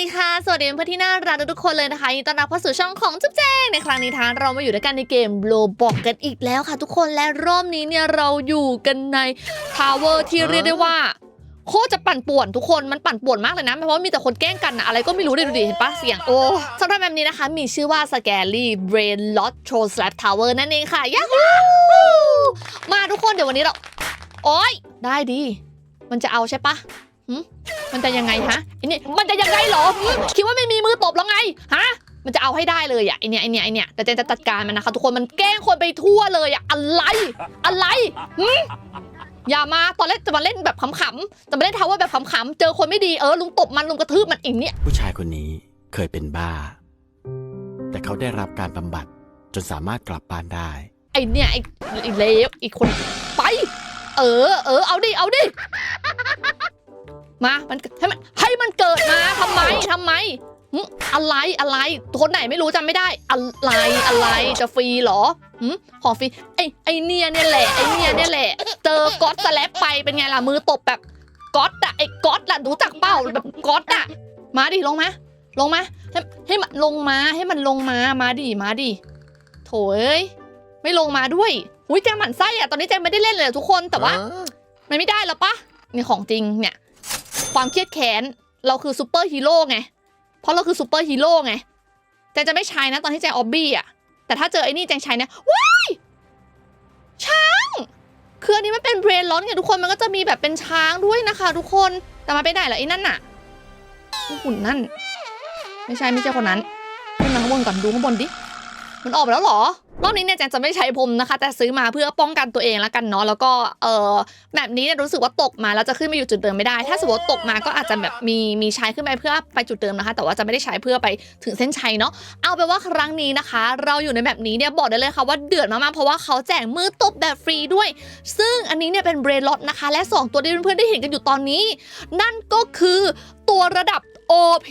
ดีค่ะ สวัสดีเพื่อนที่น่ารักทุกคนเลยนะคะยินดีต้อนรับเข้าสู่ช่องของจุ๊บแจ้งในครั้งนี้ทานเรามาอยู่ด้วยกันในเกมโ o บอกกันอีกแล้วค่ะ ทุกคนและรอบนี้เนี่ยเราอยู่กันในทาวเวอร์ที่เรียกได้ว่าโคตรจะปั่นป่วนทุกคนมันปั่นป่วนมากเลยนะเพราะว่ามีแต่คนแกล้งกันนะอะไรก็ไม่รู้ดิดูดิเห็นปะเสียงโอ้สำหรับแบบนี้นะคะ มีชื่อว่า Scary Brain Lot Troll Slap Tower นั่นเองค่ะยาฮูมาทุกคนเดี๋ยววันนี้เราโอ๊ยได้ดี มันจะเอาใช่ปะ หึมันจะยังไงฮะไอเนี่ยมันจะยังไงเหรอหึคิดว่าไม่มีมือตบแล้วไงฮะ มันจะเอาให้ได้เลยอะไอเนี่ยไอเนี่ยไอเนี่ยแต่เจนจะจัดการมันนะคะทุกคนมันแกล้งคนไปทั่วเลยอะอะไร อะไรหึอย่ามาตอนแรกจะมาเล่นแบบขำๆจะมาเล่นทาวเวอร์แบบขำๆเจอคนไม่ดีเออลุงตบมันลุงกระทืบมันอีกเนี่ย ผู้ชายคนนี้เคยเป็นบ้า แต่เขาได้รับการบำบัดจนสามารถกลับบ้านได้ ไอเนี่ยไอไอเลวอีกคนไป เออเออเอาดิเอาดิ มามันให้มันให้มันเกิดมาทำไมทำไมหึอะไรอะไรคนไหนไม่รู้จำไม่ได้ อะไรอะไรจะฟรีเหรอหึของฟรีไอไอเนี่ยเนี่ยแหละไอเนี่ยเนี่ยแหละ เจอก๊อตสแลปไปเป็นไงล่ะมือตบแบบก๊อตอะไอก๊อตอะรู้จักเป้าแบบก๊อตอะมาดิลงมาลงมาให้ให้มันลงมาให้มันลงมามาดิมาดิโถเอ้ยไม่ลงมาด้วยอุ้ยแจงหมั่นไส้อะตอนนี้แจงไม่ได้เล่นเลยอะทุกคนแต่ว่า มันไม่ได้แล้วปะนี่ของจริงเนี่ย ความเครียดแค้นเราคือซูเปอร์ฮีโร่ไง เพราะเราคือซูเปอร์ฮีโร่ไงแจงจะไม่ใช้นะตอนที่แจงออบบี้อะ แต่ถ้าเจอไอ้นี่แจงใช้นะว้ายช้างคืออันนี้มันเป็นเบรนล็อตไงทุกคนมันก็จะมีแบบเป็นช้างด้วยนะคะ ทุกคนแต่มาไปไหนล่ะไอ้นั่นน่ะหุ่นนั่น ไม่ใช่ไม่ใช่คนนั้นขึ้นมาข้างบนก่อนดูข้างบนดิ มันออกไปแล้วเหรอ รอบนี้เนี่ยแจงจะไม่ใช้พรมนะคะ แต่ซื้อมาเพื่อป้องกันตัวเองแล้วกันเนาะแล้วก็เออแบบนี้เนี่ยรู้สึกว่าตกมาแล้วจะขึ้นไปอยู่จุดเดิมไม่ได้ ถ้าสมมติตกมาก็อาจจะแบบมีมีใช้ขึ้นไปเพื่อไปจุดเดิมนะคะ แต่ว่าจะไม่ได้ใช้เพื่อไปถึงเส้นชัยเนาะเอาเป็นว่าครั้งนี้นะคะ เราอยู่ในแบบนี้เนี่ยบอกได้เลยค่ะว่าเดือดมากๆเพราะว่าเขาแจกมือตบแบบฟรีด้วย ซึ่งอันนี้เนี่ยเป็นเบรล็อตนะคะ และสองตัวที่เพื่อนๆได้เห็นกันอยู่ตอนนี้ นั่นก็คือตัวระดับ OP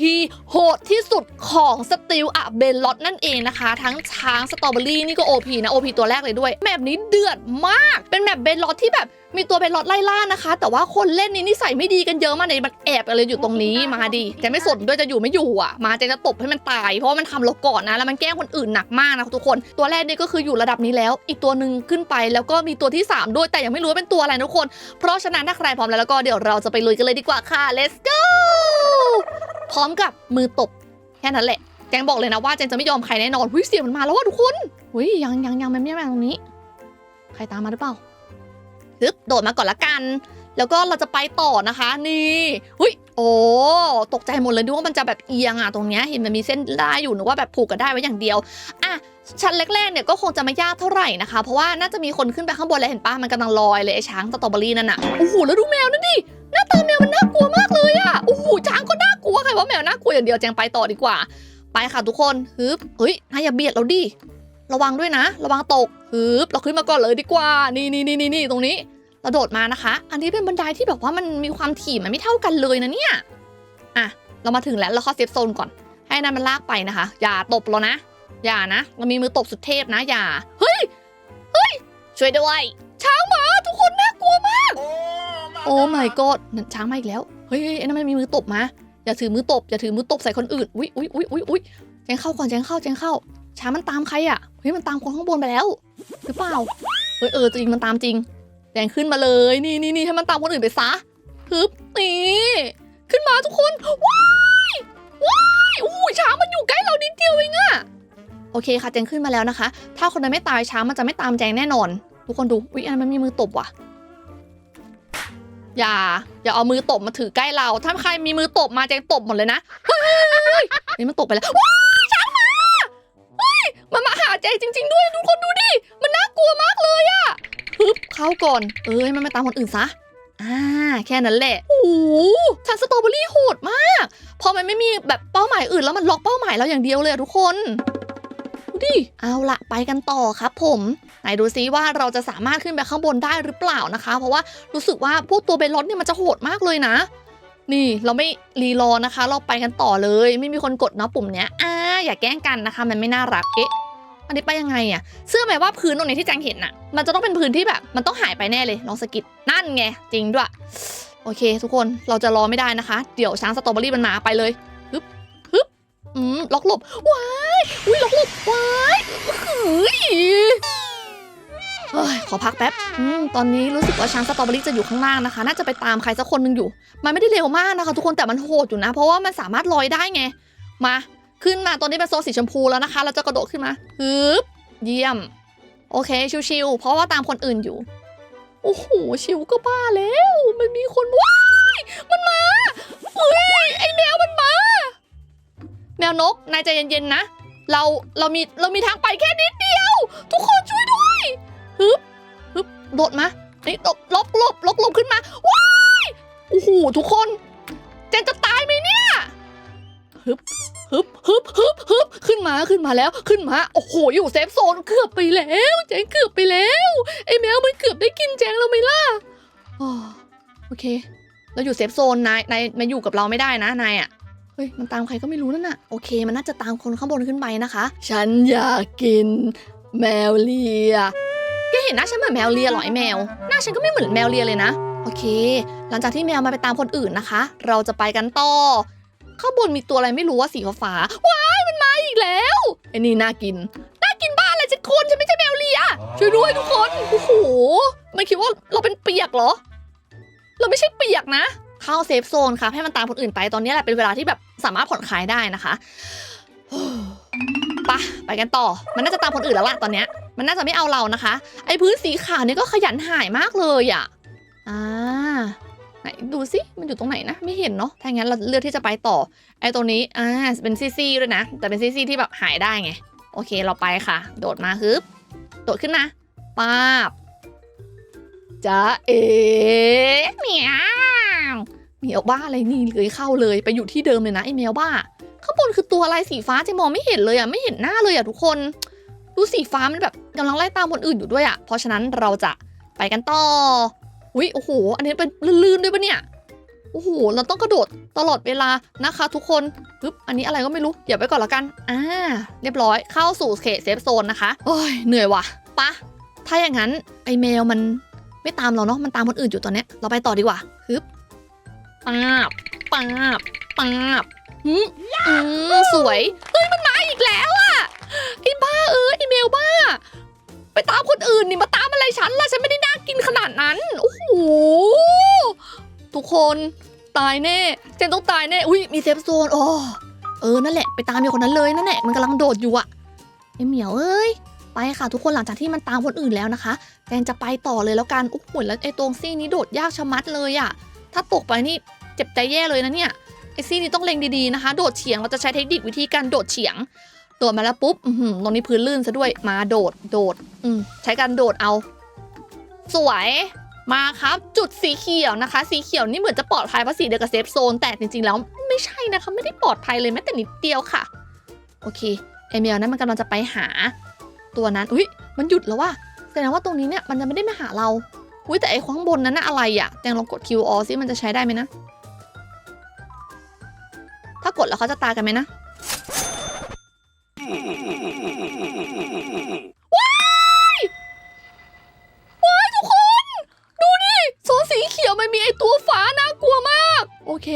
โหดที่สุดของสติลอะเบลล็อตนั่นเองนะคะ ทั้งช้างสตรอเบอรี่นี่ก็ OP นะ OP ตัวแรกเลยด้วยแมปนี้เดือดมาก เป็นแมปเบลล็อตที่แบบมีตัวเบลล็อตไล่ล่านะคะ แต่ว่าคนเล่นนี่นิสัยไม่ดีกันเยอะมากเลยมันแอบอะไรอยู่ตรงนี้มาดิแต่ไม่สนด้วยจะอยู่ไม่อยู่อะ มาเจนจะตบให้มันตายเพราะว่ามันทำเราก่อนนะ แล้วมันแกล้งคนอื่นหนักมากนะทุกคน ตัวแรกนี่ก็คืออยู่ระดับนี้แล้ว อีกตัวหนึ่งขึ้นไปแล้วก็มีตัวที่สามด้วยแต่ยังไม่รู้ว่าเป็นตัวอะไรนะทุกคน เพราะฉะนั้นถ้าใครพร้อมแล้วแล้วก็เดี๋ยวเราจะไปลุยกันเลยดีกว่าค่ะ let's go พร้อมกับมือตบแค่นั้นแหละแจงบอกเลยนะว่าแจงจะไม่ยอมใครแน่นอนหุ้ยเสียงมันมาแล้วว่ะทุกคนหุ้ยยังยังยังมันไม่มาตรงนี้ ใครตามมาหรือเปล่า ฮึบโดดมาก่อนละกัน แล้วก็เราจะไปต่อนะคะ นี่หุยโอ้ตกใจหมดเลยดูว่ามันจะแบบเอียงอะตรงเนี้ยเห็นมันมีเส้นได้อยู่นึกว่าแบบผูกกันได้ไว้อย่างเดียวอะชั้นแรกๆเนี่ยก็คงจะไม่ยากเท่าไหร่นะคะ เพราะว่าน่าจะมีคนขึ้นไปข้างบนแล้วเห็นปะมันกำลังลอยเลยไอ้ช้างสตรอเบอรี่นั่นน่ะโอ้โหแล้วดูแมวนั่นดิหน้าตาแมวมันน่ากลัวมากเลยอะโอ้โหช้างก็น่ากลัวใครว่าแมวน่ากลัวอย่างเดียวแจงไปต่อดีกว่า ไปค่ะทุกคนฮึบเฮ้ยนายอย่าเบียดเราดิ ระวังด้วยนะ ระวังตกฮึบเราขึ้นมาก่อนเลยดีกว่านี่นี่นี่นี่นี่ตรงนี้เราโดดมานะคะ อันนี้เป็นบันไดที่แบบว่ามันมีความถี่มันไม่เท่ากันเลยนะเนี่ย อะ เรามาถึงแล้วเราเข้าเซฟโซนก่อน ให้นั่นมันลากไปนะคะ อย่าตบเรานะ อย่านะ เรามีมือตบสุดเทพนะ อย่า เฮ้ย เฮ้ย ช่วยด้วย ช้างหมาทุกคนน่ากลัวมาก โอ้ my god นั่นช้างมาอีกแล้ว เฮ้ยเฮ้ยไอ้นั่นมันมีมือตบมา อย่าถือมือตบ อย่าถือมือตบใส่คนอื่น อุ๊ยอุ๊ยอุ๊ยอุ๊ยอุ๊ยแจงเข้าก่อนแจงเข้าแจงเข้า ช้างมันตามใครอะเฮ้ยมันตามคนข้างบนไปแล้ว หรือเปล่าเฮ้ยเออจริงมันตามจริงแดงขึ้นมาเลยนี่นี่นี่ให้มันตามคนอื่นไปซะฮึบนี่ขึ้นมาทุกคนว้ายว้ายโอ้ช้างมันอยู่ใกล้เรานิดเดียวเองอะโอเคค่ะแจงขึ้นมาแล้วนะคะ ถ้าคนนั้นไม่ตายช้างมันจะไม่ตามแจงแน่นอน ทุกคนดูอุ๊ยอันนั้นมันมีมือตบว่ะอย่าอย่าเอามือตบมาถือใกล้เรา ถ้าใครมีมือตบมาแจงตบหมดเลยนะเฮ้ยเฮ้ยเฮ้ยนี่มันตบไปแล้วว้ายช้าง มันมาหาแจจริง ๆ ด้วยทุกคนดูดิ มันน่ากลัวมากเลยอะปึ๊บเข้าก่อน เอ้ยมันไม่ตามคนอื่นซะ อ่า แค่นั้นแหละ โอ้โหชันสตรอเบอรี่โหดมาก พอมันไม่มีแบบเป้าหมายอื่นแล้วมันล็อกเป้าหมายเราอย่างเดียวเลยอะทุกคนดูดิเอาละไปกันต่อครับผมไหนดูซิว่าเราจะสามารถขึ้นไปข้างบนได้หรือเปล่านะคะ เพราะว่ารู้สึกว่าพวกตัวเบลลอนเนี่ยมันจะโหดมากเลยนะ นี่เราไม่รีรอนะคะ เราไปกันต่อเลย ไม่มีคนกดเนาะปุ่มเนี้ยอ่าอย่าแกล้งกันนะคะ มันไม่น่ารักเอ๊ะอันนี้ไปยังไงอะเชื่อหมายว่าพื้นตรงนี้ที่แจงเห็นน่ะมันจะต้องเป็นพื้นที่แบบ มันต้องหายไปแน่เลยลองสกิดนั่นไงจริงด้วย โอเค ทุกคนเราจะรอไม่ได้นะคะ เดี๋ยวช้างสตรอเบอรี่มันมาไปเลยปึ๊บอืมล็อกหลบว้ายอุ้ยล็อกหลบว้ายเฮ้ย เฮ้ยขอพักแป๊บอตอนนี้รู้สึกว่าช้างสตรอเบอรี่จะอยู่ข้างล่างนะคะ น่าจะไปตามใครสักคนหนึ่งอยู่ มันไม่ได้เร็วมากนะคะ ทุกคนแต่มันโหดอยู่นะ เพราะว่ามันสามารถลอยได้ไง มาขึ้นมาตอนนี้เป็นโซนสีชมพูแล้วนะคะ เราจะกระโดดขึ้นมาฮึบเยี่ยม โอเคชิวๆเพราะว่าตามคนอื่นอยู่ โอ้โหชิวก็บ้าแล้ว มันมีคนว้ายมันมาเฮ้ยไอแมวมันมาแมวนกนายใจเย็นๆนะ เราเรามีเรามีทางไปแค่นิดเดียว ทุกคนช่วยด้วย ฮึบฮึบโดดมาไอ้ยหลบหลบหลบหลบหลบขึ้นมาว้ายโอ้โหทุกคนเจนจะตายไหมเนี่ยฮึบฮึบฮึบฮึบฮึบขึ้นมาขึ้นมาแล้วขึ้นมาโอ้โหอยู่เซฟโซนเกือบไปแล้วเจนเกือบไปแล้วไอ้แมวมันเกือบได้กินแจงเราไหมล่ะอ๋อโอเค เราอยู่เซฟโซนนายนายมาอยู่กับเราไม่ได้นะนายอะเฮ้ยมันตามใครก็ไม่รู้นั่นน่ะโอเค มันน่าจะตามคนข้างบนขึ้นไปนะคะ ฉันอยากกินแมวเลีย แกเห็นหน้าฉันเหมือนแมวเลียหรอไอแมว หน้าฉันก็ไม่เหมือนแมวเลียเลยนะ โอเค หลังจากที่แมวมาไปตามคนอื่นนะคะ เราจะไปกันต่อ ข้างบนมีตัวอะไรไม่รู้ว่าสีฟ้าว้ายมันมาอีกแล้วไอ้นี่น่ากิน น่ากินบ้าอะไรฉันคนฉันไม่ใช่แมวเลีย ช่วยด้วยทุกคน โอ้โห มันคิดว่าเราเป็นเปียกเหรอ เราไม่ใช่เปียกนะ เข้าเซฟโซนครับให้มันตามคนอื่นไปตอนนี้แหละเป็นเวลาที่แบบสามารถผ่อนคลายได้นะคะปะไปกันต่อ มันน่าจะตามคนอื่นแล้วล่ะตอนเนี้ย มันน่าจะไม่เอาเรานะคะ ไอ้พื้นสีขาวนี่ก็ขยันหายมากเลยอะอ่าไหนดูสิมันอยู่ตรงไหนนะ ไม่เห็นเนาะถ้างั้นเราเลือกที่จะไปต่อ ไอ้ตรงนี้อ่าเป็นซี่ๆด้วยนะ แต่เป็นซี่ๆที่แบบหายได้ไง โอเคเราไปค่ะ โดดมาฮึบโดดขึ้นนะป้าบจ้าเอ๋เมียวเมียวบ้าอะไรนี่เลยเข้าเลยไปอยู่ที่เดิมเลยนะไอ้แมวบ้าข้างบนคือตัวอะไรสีฟ้าจะมองไม่เห็นเลยอะไม่เห็นหน้าเลยอะทุกคน ดูสีฟ้ามันแบบกำลังไล่ตามคนอื่นอยู่ด้วยอะ เพราะฉะนั้นเราจะไปกันต่อ อุ้ยโอ้โห อันนี้เป็นลื่นๆด้วยปะเนี่ย โอ้โห เราต้องกระโดดตลอดเวลานะคะ ทุกคนปึ๊บอันนี้อะไรก็ไม่รู้เดี๋ยวไปก่อนละกัน อ่า เรียบร้อย เข้าสู่เขตเซฟโซนนะคะโอ้ย เหนื่อยว่ะปะถ้าอย่างนั้นไอแมวมันไม่ตามเราเนาะ มันตามคนอื่นอยู่ตอนเนี้ย เราไปต่อดีกว่าฮึบปาบปาบปาบหืมอืมสวย เฮ้ย มันมาอีกแล้วอะ ไอ้บ้าเออไอ้เมลบ้า ไปตามคนอื่นนี่มาตามอะไรฉันล่ะฉันไม่ได้น่ากินขนาดนั้นโอ้โหทุกคนตายแน่เจนต้องตายแน่อุ้ยมีเซฟโซนอ๋อเออนั่นแหละไปตามเมียคนนั้นเลยนั่นแหละมันกำลังโดดอยู่อะไอเหมียวเอ้ยไปค่ะทุกคนหลังจากที่มันตามคนอื่นแล้วนะคะแจนจะไปต่อเลยแล้วกันโอ้โหแล้วไอตรงซี่นี้โดดยากชะมัดเลยอะถ้าตกไปนี่เจ็บใจแย่เลยนะเนี่ยไอซี่นี่ต้องเล็งดีๆนะคะ โดดเฉียงเราจะใช้เทคนิควิธีการโดดเฉียง โดดมาแล้วปุ๊บหือตรงนี้พื้นลื่นซะด้วยมาโดดโดด อืมใช้การโดดเอา สวยมาครับ จุดสีเขียวนะคะ สีเขียวนี่เหมือนจะปลอดภัยเพราะสีเดียวกับเซฟโซนแต่จริงๆแล้วไม่ใช่นะคะ ไม่ได้ปลอดภัยเลยแม้แต่นิดเดียวค่ะ โอเคไอเมลนั้นมันกำลังจะไปหา ตัวนั้นอุ้ยมันหยุดแล้วว่าแสดงว่าตรงนี้เนี่ยมันจะไม่ได้มาหาเราอุ้ยแต่ไอ้ข้างบนนั้นน่ะอะไรอะแตงลองกด Q all ซิมันจะใช้ได้ไหมนะ ถ้ากดแล้วเขาจะตายกันไหมนะ ว้ายว้ายทุกคน ดูดิโซนสีเขียวมันมีไอตัวฟ้าน่ากลัวมาก โอเค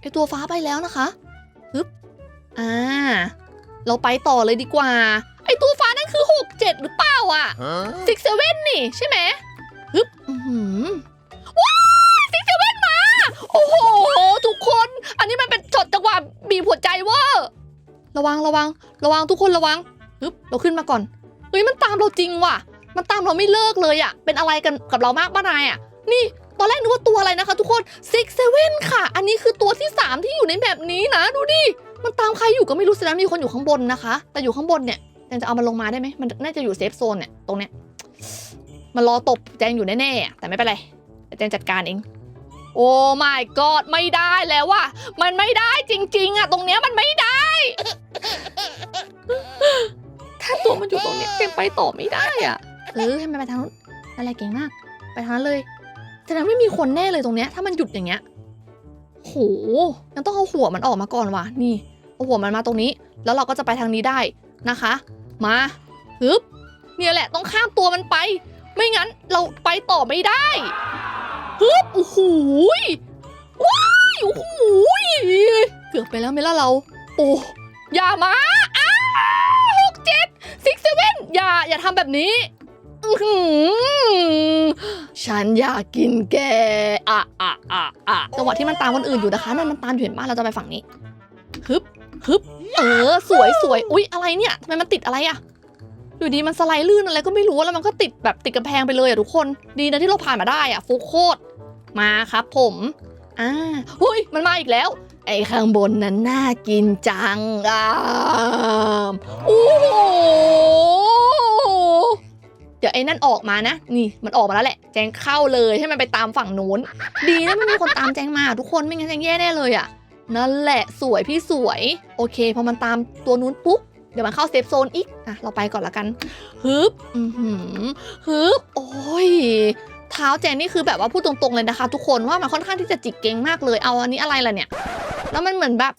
ไอตัวฟ้าไปแล้วนะคะฮึบอ่า เราไปต่อเลยดีกว่า ไอตัวฟ้านั่นคือ 6 7 หรือเปล่าอะซิกเซเว่นนี่ใช่ไหมฮึบอื้อว้ายซิกเซเว่นมา โอ้โห ทุกคน อันนี้มันเป็นจดจังหวะบีบหัวใจเว่าร ระวังระวัง ระวังทุกคนระวังฮึบเราขึ้นมาก่อนเฮ้ยมันตามเราจริงว่ะ มันตามเราไม่เลิกเลยอะเป็นอะไรกันกับเรามากป้านายอะนี่ตอนแรกนึกว่าตัวอะไรนะคะ ทุกคนซิกเซเว่นค่ะ อันนี้คือตัวที่ 3 ที่อยู่ในแบบนี้นะ ดูดิ มันตามใครอยู่ก็ไม่รู้สินะมีคนอยู่ข้างบนนะคะ แต่อยู่ข้างบนเนี่ยแจงจะเอามันลงมาได้ไหมมันน่าจะอยู่เซฟโซนเนี่ยตรงเนี้ยมันรอตบแจงอยู่แน่ๆแต่ไม่เป็นไรเดี๋ยวแจงจัดการเอง โอ้ my god ไม่ได้แล้วว่ะ มันไม่ได้จริง ๆ อะ ตรงเนี้ยมันไม่ได้ ถ้าตัวมันอยู่ตรงเนี้ยแจงไปต่อไม่ได้อะ เออให้มันไปทางนู้นอะไรเก่งมาก ไปทางนั้นเลยแสดงไม่มีคนแน่เลยตรงเนี้ย ถ้ามันหยุดอย่างเงี้ยโหยังต้องเอาหัวมันออกมาก่อนว่ะ นี่ เอาหัวมันมาตรงนี้ แล้วเราก็จะไปทางนี้ได้นะคะ มาฮึบเนี่ยแหละ ต้องข้ามตัวมันไป ไม่งั้นเราไปต่อไม่ได้ ฮึบโอ้โหยว้ายโอ้โหเกือบไปแล้วไหมล่ะเรา โอ้อย่ามาอ้าหกเจ็ดซิกเซเว่นอย่าอย่าทำแบบนี้ฉันอยากกินแกอะอะอะอะจังหวะที่มันตามคนอื่นอยู่นะคะนั่นมันตามอยู่เห็นป่ะเราจะไปฝั่งนี้ฮึบฮึบเออ สวยสวยอุ๊ย อะไรเนี่ยทำไมมันติดอะไรอะ อยู่ดีมันสไลด์ลื่นอะไรก็ไม่รู้แล้วมันก็ติดแบบติดกำแพงไปเลยอะทุกคนดีนะที่เราผ่านมาได้อะฟุกโคตรมาครับผมอ่าเฮ้ยมันมาอีกแล้ว ไอ้ข้างบนนั้นน่ากินจังอะโอ้โหเดี๋ยวไอ้นั่นออกมานะ นี่มันออกมาแล้วแหละ แจงเข้าเลยให้มันไปตามฝั่งนู้น ดีนะไม่มีคนตามแจงมาทุกคนไม่งั้นแจงแย่แน่เลยอะนั่นแหละสวยพี่สวย โอเคพอมันตามตัวนู้นปุ๊บ เดี๋ยวมันเข้าเซฟโซนอีก อะ เราไปก่อนละกันฮึบอือหือฮึบโอ้ยเท้าแจงนี่คือแบบว่าพูดตรงๆเลยนะคะ ทุกคนว่ามันค่อนข้างที่จะจิกเก่งมากเลยเอาอันนี้อะไรล่ะเนี่ย แล้วมันเหมือนแบบ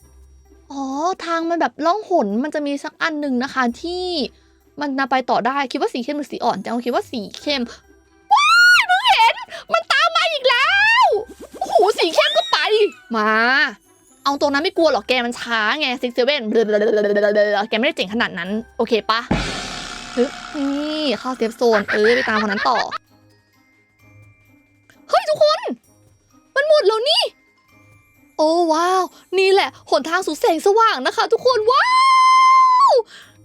อ๋อทางมันแบบล่องหนมันจะมีสักอันหนึ่งนะคะ ที่มันนาไปต่อได้คิดว่าสีเข้มหรือสีอ่อนแต่เราคิดว่าสีเข้มว้ายมึงเห็น มันตามมาอีกแล้วโอ้โหสีเข้มก็ไปมา เอาตรงนั้นไม่กลัวหรอกแกมันช้าไงซิกเซเว่นแกไม่ได้เจ๋งขนาดนั้น โอเคปะนี่เข้าเซฟโซน เออไปตามคนนั้นต่อ เฮ้ยทุกคน มันหมดแล้วนี่ โอ้ว้าว นี่แหละ หนทางสู่แสงสว่างนะคะ ทุกคนว้าว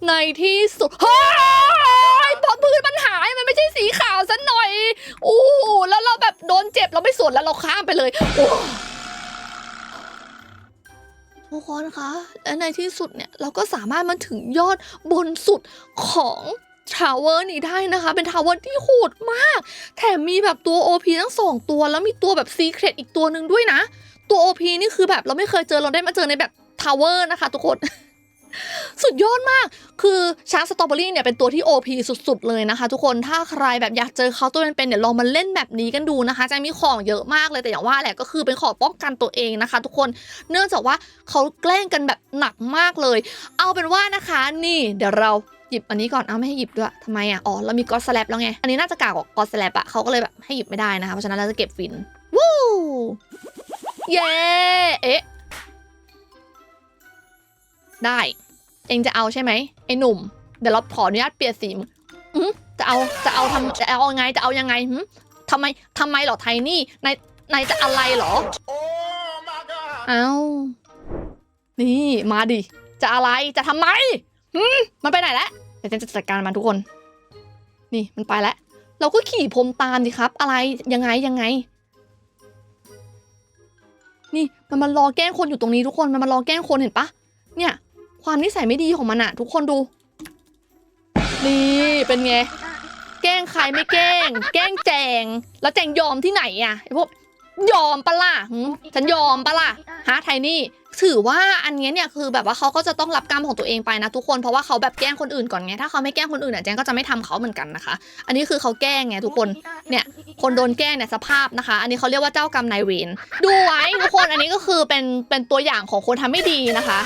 ในที่สุดเฮ้ยพอพื้นมันหายมันไม่ใช่สีขาวซะหน่อย โอ้แล้วเราแบบโดนเจ็บเราไม่สนแล้วเราข้ามไปเลยโอ้ ทุกคนคะและในที่สุดเนี่ยเราก็สามารถมาถึงยอดบนสุดของทาวเวอร์นี้ได้นะคะ เป็นทาวเวอร์ที่โหดมาก แถมมีแบบตัว OP ทั้งสองตัว แล้วมีตัวแบบซีเครตอีกตัวหนึ่งด้วยนะ ตัว OP นี่คือแบบเราไม่เคยเจอเราได้มาเจอในแบบทาวเวอร์นะคะทุกคน สุดยอดมาก คือช้างสตรอเบอรี่เนี่ยเป็นตัวที่ OP สุดๆ เลยนะคะ ทุกคน ถ้าใครแบบอยากเจอเขาตัวเป็นๆเนี่ยลองมาเล่นแบบนี้กันดูนะคะจะมีของเยอะมากเลยแต่อย่างว่าแหละก็คือเป็นของป้องกันตัวเองนะคะ ทุกคน เนื่องจากว่าเขาแกล้งกันแบบหนักมากเลย เอาเป็นว่านะคะนี่เดี๋ยวเราหยิบอันนี้ก่อน เอาไม่ให้หยิบด้วยทำไมอะ อ๋อ เรามีกอสแลบแล้วไง อันนี้น่าจะกากกว่ากอสแลบอะเขาก็เลยแบบให้หยิบไม่ได้นะคะ เพราะฉะนั้นเราจะเก็บฟิน วู้ เย้ เอ๊ะ ได้ เองจะเอาใช่ไหมไอ้หนุ่ม เดี๋ยวเราขออนุญาตเปลี่ยนสีอืจะเอาจะเอาทำจะเอายังไงจะเอายังไงหึทำไมทำไมหรอไทนี่นายนายจะอะไรหรอเอานี่มาดิจะอะไรจะทำไมหืมมันไปไหนแล้วเดี๋ยวฉันจะจัดการมันทุกคน นี่มันไปแล้วเราก็ขี่พรมตามดิครับ อะไรยังไงยังไง นี่มันมารอแกล้งคนอยู่ตรงนี้ทุกคนมันมารอแกล้งคนเห็นปะเนี่ย ความนิสัยไม่ดีของมันอะทุกคนดู นี่เป็นไง แกล้งใครไม่แกล้ง แกล้งแจง แล้วแจงยอมที่ไหนอะไอพวกยอมปะล่ะฉันยอมปะล่ะฮะไทนี่ ถือว่าอันนี้เนี่ยคือแบบว่าเขาก็จะต้องรับกรรมของตัวเองไปนะทุกคนเพราะว่าเขาแบบแกล้งคนอื่นก่อนไงถ้าเขาไม่แกล้งคนอื่นอะแจงก็จะไม่ทำเขาเหมือนกันนะคะ อันนี้คือเขาแกล้งไงทุกคนเนี่ยคนโดนแกล้งเนี่ยสภาพนะคะ อันนี้เขาเรียกว่าเจ้ากรรมนายเวรดูไว้ทุกคนอันนี้ก็คือเป็นเป็นตัวอย่างของคนทำไม่ดีนะคะ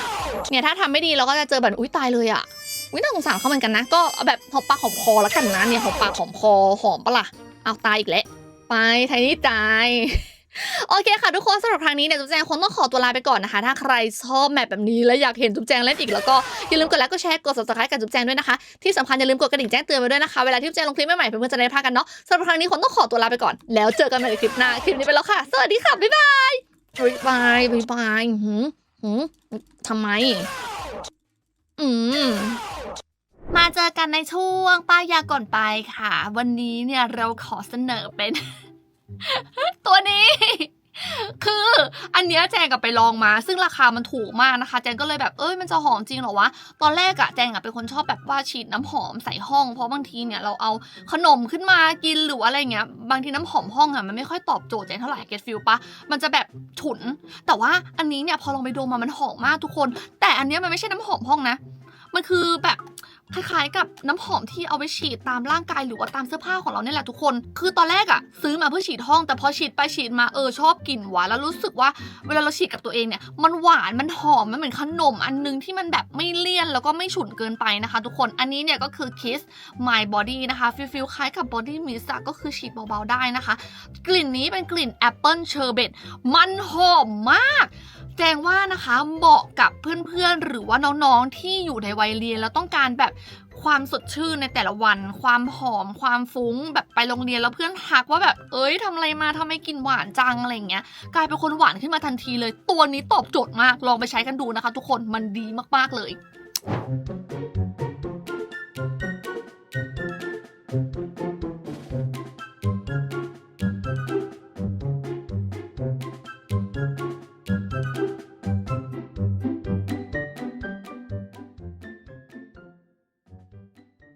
เนี่ยถ้าทำไม่ดีเราก็จะเจอแบบอุ้ยตายเลยอะอุ้ยน่าสงสารเขาเหมือนกันนะ ก็แบบหอมปากหอมคอแล้วกันนะเนี่ยหอมปากหอมคอหอมปะล่ะเอาตายอีกแล้วไปไทนี่ตาย โอเคค่ะทุกคนสำหรับครั้งนี้เนี่ยจุ๊บแจงคงต้องขอตัวลาไปก่อนนะคะ ถ้าใครชอบแมปแบบนี้และอยากเห็นจุ๊บแจงเล่นอีกแล้วก็อย่าลืมกดไลค์กดแชร์กด subscribe กับจุ๊บแจงด้วยนะคะที่สำคัญอย่าลืมกดกระดิ่งแจ้งเตือนไว้ด้วยนะคะเวลาที่จุ๊บแจงลงคลิปใหม่ๆเพื่อนๆจะได้ไม่พลาดกันเนาะสำหรับครั้งนี้คงต้องขอตัวลาไปก่อนแล้วเจอกันใหม่ในคลิปหน้าคลิปนี้ไปแล้วค่ะ สวัสดีค่ะบ๊ายบายบ๊ายบายบ๊ายบายหืมหืมทำไม อืมมาเจอกันในช่วงป้ายยาก่อนไปค่ะ วันนี้เนี่ยเราขอเสนอเป็น ตัวนี้ คืออันเนี้ยแจงกับไปลองมา ซึ่งราคามันถูกมากนะคะ แจงก็เลยแบบเอ้ยมันจะหอมจริงเหรอวะ ตอนแรกอะแจงอะเป็นคนชอบแบบว่าฉีดน้ำหอมใส่ห้อง เพราะบางทีเนี่ยเราเอาขนมขึ้นมากินหรือว่าอะไรเงี้ย บางทีน้ำหอมห้องอะมันไม่ค่อยตอบโจทย์แจงเท่าไหร่เก็ตฟิลปะ มันจะแบบฉุน แต่ว่าอันนี้เนี่ยพอลองไปดมมามันหอมมากทุกคน แต่อันเนี้ยมันไม่ใช่น้ำหอมห้องนะ มันคือแบบ คล้ายๆ กับน้ำหอมที่เอาไว้ฉีดตามร่างกายหรือว่าตามเสื้อผ้าของเราเนี่ยแหละทุกคน คือตอนแรกอะซื้อมาเพื่อฉีดห้อง แต่พอฉีดไปฉีดมาเออชอบกลิ่นหวานแล้วรู้สึกว่า เวลาเราฉีดกับตัวเองเนี่ยมันหวานมันหอมมันเหมือนขนมอันนึงที่มันแบบไม่เลี่ยนแล้วก็ไม่ฉุนเกินไปนะคะ ทุกคนอันนี้เนี่ยก็คือ Kiss My Body นะคะฟิลฟิลคล้ายกับ Body Mist ก็คือฉีดเบาๆได้นะคะ กลิ่นนี้เป็นกลิ่นแอปเปิลเชอร์เบตมันหอมมากแจงว่านะคะเหมาะกับเพื่อนๆ หรือว่าน้องๆ ที่อยู่ในวัยเรียนแล้วต้องการแบบ ความสดชื่นในแต่ละวัน ความหอม ความฟุ้ง แบบไปโรงเรียนแล้วเพื่อนทักว่าแบบ เอ้ยทำอะไรมาทำไมกินหวานจังอะไรเงี้ย กลายเป็นคนหวานขึ้นมาทันทีเลย ตัวนี้ตอบโจทย์มาก ลองไปใช้กันดูนะคะ ทุกคน มันดีมากๆเลย